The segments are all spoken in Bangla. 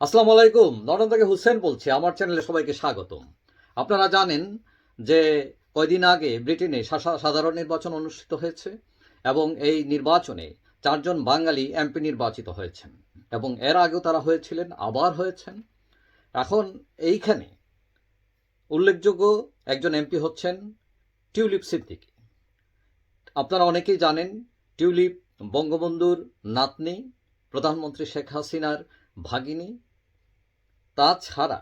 আসসালামু আলাইকুম। লন্ডন থেকে হুসেন বলছি, আমার চ্যানেলে সবাইকে স্বাগতম। আপনারা জানেন যে কয়দিন আগে ব্রিটেনে সাধারণ নির্বাচন অনুষ্ঠিত হয়েছে এবং এই নির্বাচনে চারজন বাঙালি এমপি নির্বাচিত হয়েছেন এবং এর আগেও তারা হয়েছিলেন, আবার হয়েছেন। এখন এইখানে উল্লেখযোগ্য একজন এমপি হচ্ছেন টিউলিপ সিদ্দিকী। আপনারা অনেকেই জানেন, টিউলিপ বঙ্গবন্ধুর নাতনি, প্রধানমন্ত্রী শেখ হাসিনার ভাগিনী তাছাড়া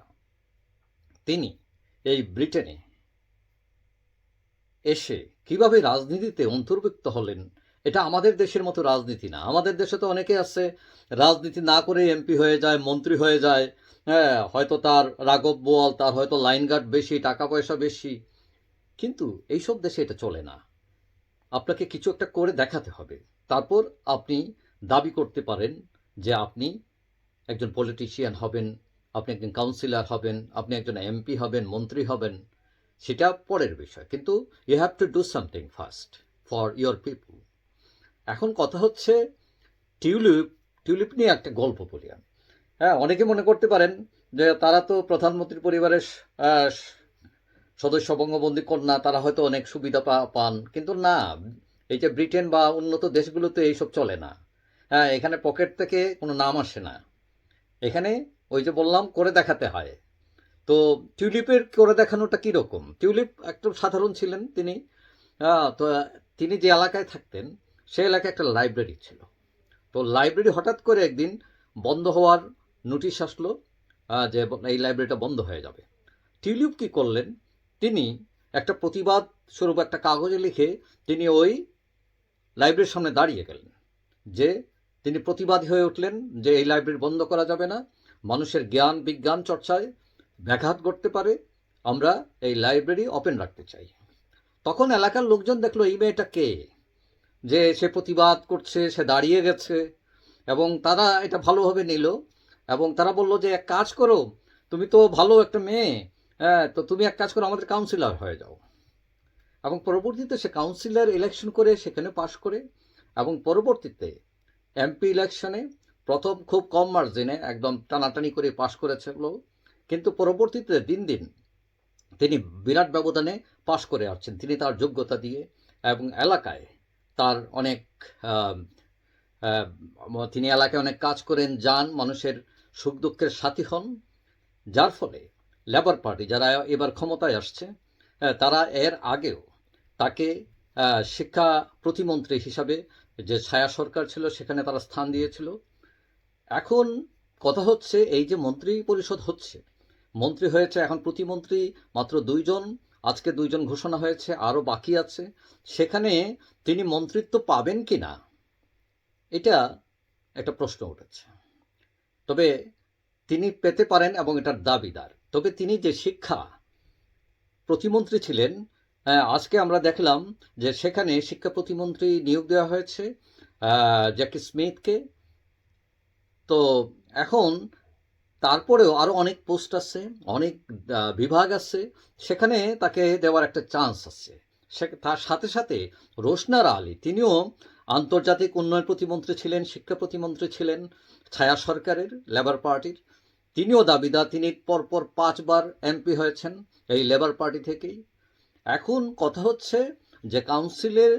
তিনি এই ব্রিটেনে এসে কীভাবে রাজনীতিতে অন্তর্ভুক্ত হলেন, এটা আমাদের দেশের মতো রাজনীতি না। আমাদের দেশে তো অনেকে আছে, রাজনীতি না করে এমপি হয়ে যায়, মন্ত্রী হয়ে যায় হ্যাঁ হয়তো তার রাগব বোয়াল, তার হয়তো লাইন গার্ড বেশি টাকা পয়সা বেশি। কিন্তু এইসব দেশে এটা চলে না। আপনাকে কিছু একটা করে দেখাতে হবে। তারপর আপনি দাবি করতে পারেন যে আপনি একজন পলিটিশিয়ান হবেন আপনি একজন কাউন্সিলর হবেন, আপনি একজন এমপি হবেন, মন্ত্রী হবেন, সেটা পরের বিষয়। কিন্তু you have to do something first for your people এখন কথা হচ্ছে, টিউলিপ টিউলিপ নিয়ে একটা গল্প বলি আমি। হ্যাঁ অনেকে মনে করতে পারেন যে তারা তো প্রধানমন্ত্রী পরিবারের সদস্য বঙ্গবন্ধী কন্যা, তারা হয়তো অনেক সুবিধা পান। কিন্তু না, এই যে ব্রিটেন বা উন্নত দেশগুলোতে এইসব চলে না। হ্যাঁ এখানে পকেট থেকে কোনো নাম আসে না। এখানে ওই যে বললাম, করে দেখাতে হয়। তো টিউলিপের করে দেখানোটা কীরকম? টিউলিপ একটু সাধারণ ছিলেন তিনি। তো তিনি যে এলাকায় থাকতেন সেই এলাকায় একটা লাইব্রেরি ছিল। তো লাইব্রেরি হঠাৎ করে একদিন বন্ধ হওয়ার নোটিশ আসলো যে এই লাইব্রেরিটা বন্ধ হয়ে যাবে। টিউলিপ কি করলেন, তিনি একটা প্রতিবাদ স্বরূপ একটা কাগজে লিখে তিনি ওই লাইব্রেরির সামনে দাঁড়িয়ে গেলেন। যে তিনি প্রতিবাদী হয়ে উঠলেন যে এই লাইব্রেরি বন্ধ করা যাবে না মানুষের জ্ঞান, বিজ্ঞান চর্চায় ব্যাঘাত ঘটতে পারে, আমরা এই লাইব্রেরি ওপেন রাখতে চাই। তখন এলাকার লোকজন দেখল, এই মেয়েটা কে? যে সে প্রতিবাদ করছে, সে দাঁড়িয়ে গেছে এবং তারা এটা ভালোভাবে নিল এবং তারা বলল যে, এক কাজ করো, তুমি তো ভালো একটা মেয়ে হ্যাঁ তো তুমি এক কাজ করো, আমাদের কাউন্সিলর হয়ে যাও। এবং পরবর্তীতে সে কাউন্সিলর ইলেকশন করে সেখানে পাশ করে এবং পরবর্তীতে এমপি ইলেকশনে প্রথম খুব কম মার্জিনে একদম টানাটানি করে পাশ করেছিল কিন্তু পরবর্তীতে দিন দিন তিনি বিরাট ব্যবধানে পাশ করে আসছেন। তিনি তার যোগ্যতা দিয়ে এবং এলাকায় তার অনেক তিনি এলাকায় অনেক কাজ করেন, যান, মানুষের সুখ দুঃখের সাথী হন। যার ফলে লেবার পার্টি যারা এবার ক্ষমতায় আসছে তারা এর আগেও তাকে শিক্ষা প্রতিমন্ত্রী হিসাবে যে ছায়া সরকার ছিল সেখানে তারা স্থান দিয়েছিল। এখন কথা হচ্ছে এই যে মন্ত্রী পরিষদ হচ্ছে। মন্ত্রী হয়েছে এখন প্রতিমন্ত্রী মাত্র দুইজন আজকে দুইজন ঘোষণা হয়েছে আরও বাকি আছে। সেখানে তিনি মন্ত্রিত্ব পাবেন কি না এটা একটা প্রশ্ন উঠেছে। তবে তিনি পেতে পারেন এবং এটার দাবিদার। তবে তিনি যে শিক্ষা প্রতিমন্ত্রী ছিলেন হ্যাঁ, আজকে আমরা দেখলাম যে সেখানে শিক্ষা প্রতিমন্ত্রী নিয়োগ দেওয়া হয়েছে জ্যাকি স্মিথকে। তো এখন তারপরেও আরও অনেক পোস্ট আছে, অনেক বিভাগ আছে, সেখানে তাকে দেওয়ার একটা চান্স আছে। সে, তার সাথে সাথে রোশনার আলী, তিনিও আন্তর্জাতিক উন্নয়ন প্রতিমন্ত্রী ছিলেন, শিক্ষা প্রতিমন্ত্রী ছিলেন, ছায়া সরকারের, লেবার পার্টির। তিনিও দাবিদার, তিনি পরপর পাঁচবার এমপি হয়েছেন এই লেবার পার্টি থেকেই। এখন কথা হচ্ছে যে, কাউন্সিলের,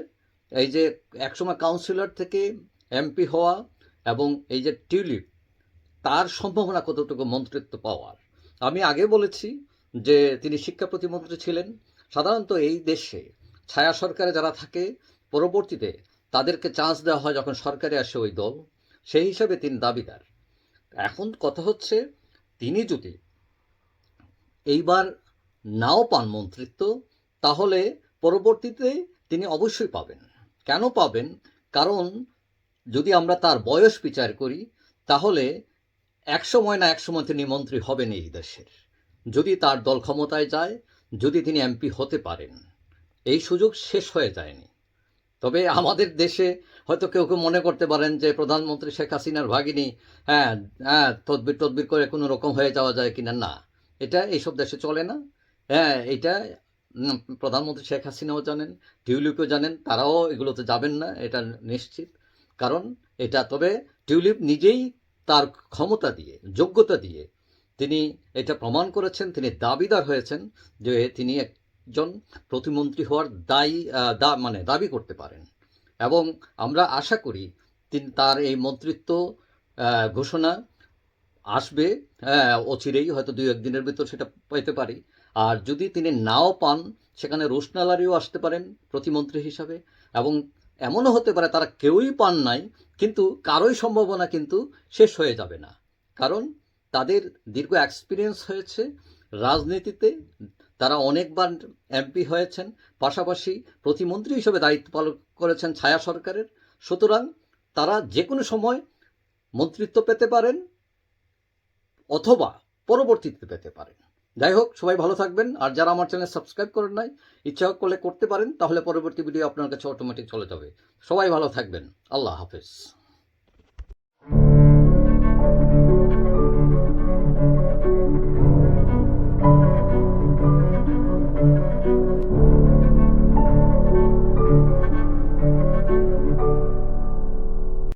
এই যে, একসময় কাউন্সিলর থেকে এমপি হওয়া এবং এই যে টিউলিপ, তার সম্ভাবনা কতটুকু মন্ত্রিত্ব পাওয়ার? আমি আগে বলেছি যে তিনি শিক্ষা প্রতিমন্ত্রী ছিলেন। সাধারণত এই দেশে ছায়া সরকারে যারা থাকে, পরবর্তীতে তাদেরকে চান্স দেওয়া হয় যখন সরকারে আসে ওই দল। সেই হিসাবে তিনি দাবিদার। এখন কথা হচ্ছে, তিনি যদি এইবার নাও পান মন্ত্রিত্ব, তাহলে পরবর্তীতে তিনি অবশ্যই পাবেন। কেন পাবেন? কারণ যদি আমরা তার বয়স বিচার করি, তাহলে এক সময় না এক সময় তিনি মন্ত্রী হবেন এই দেশের। যদি তার দল ক্ষমতায় যায়, যদি তিনি এমপি হতে পারেন, এই সুযোগ শেষ হয়ে যায়নি। তবে আমাদের দেশে হয়তো কেউ কেউ মনে করতে পারেন যে, প্রধানমন্ত্রী শেখ হাসিনার ভাগিনী হ্যাঁ হ্যাঁ তদবির তদবির করে কোনো রকম হয়ে যাওয়া যায় কিনা? না। এটা এইসব দেশে চলে না। হ্যাঁ এটা প্রধানমন্ত্রী শেখ হাসিনাও জানেন, টিউলিপও জানেন, তারাও এগুলোতে যাবেন না, এটা নিশ্চিত। কারণ এটা তবে টিউলিপ নিজেই তার ক্ষমতা দিয়ে, যোগ্যতা দিয়ে তিনি এটা প্রমাণ করেছেন, তিনি দাবিদার হয়েছেন যে তিনি একজন প্রতিমন্ত্রী হওয়ার দায়ী দা মানে দাবি করতে পারেন। এবং আমরা আশা করি তিনি, তার এই মন্ত্রিত্ব ঘোষণা আসবে হ্যাঁ অচিরেই, হয়তো দুই একদিনের ভিতর সেটা পেতে পারি। আর যদি তিনি নাও পান, সেখানে রোশনালারিও আসতে পারেন প্রতিমন্ত্রী হিসাবে। এবং এমনও হতে পারে তারা কেউই পান নাই, কিন্তু কারোই সম্ভাবনা কিন্তু শেষ হয়ে যাবে না। কারণ তাদের দীর্ঘ এক্সপিরিয়েন্স হয়েছে রাজনীতিতে, তারা অনেকবার এমপি হয়েছেন, পাশাপাশি প্রতিমন্ত্রী হিসেবে দায়িত্ব পালন করেছেন ছায়া সরকারের। সুতরাং তারা যে কোনো সময় মন্ত্রিত্ব পেতে পারেন অথবা পরবর্তীতে পেতে পারেন। যাই হোক সবাই ভালো থাকবেন। আর যারা আমার চ্যানেল সাবস্ক্রাইব করেন নাই, ইচ্ছা করলে করতে পারেন, তাহলে পরবর্তী ভিডিও আপনার কাছে অটোমেটিক চলে যাবে। সবাই ভালো থাকবেন। আল্লাহ হাফেজ।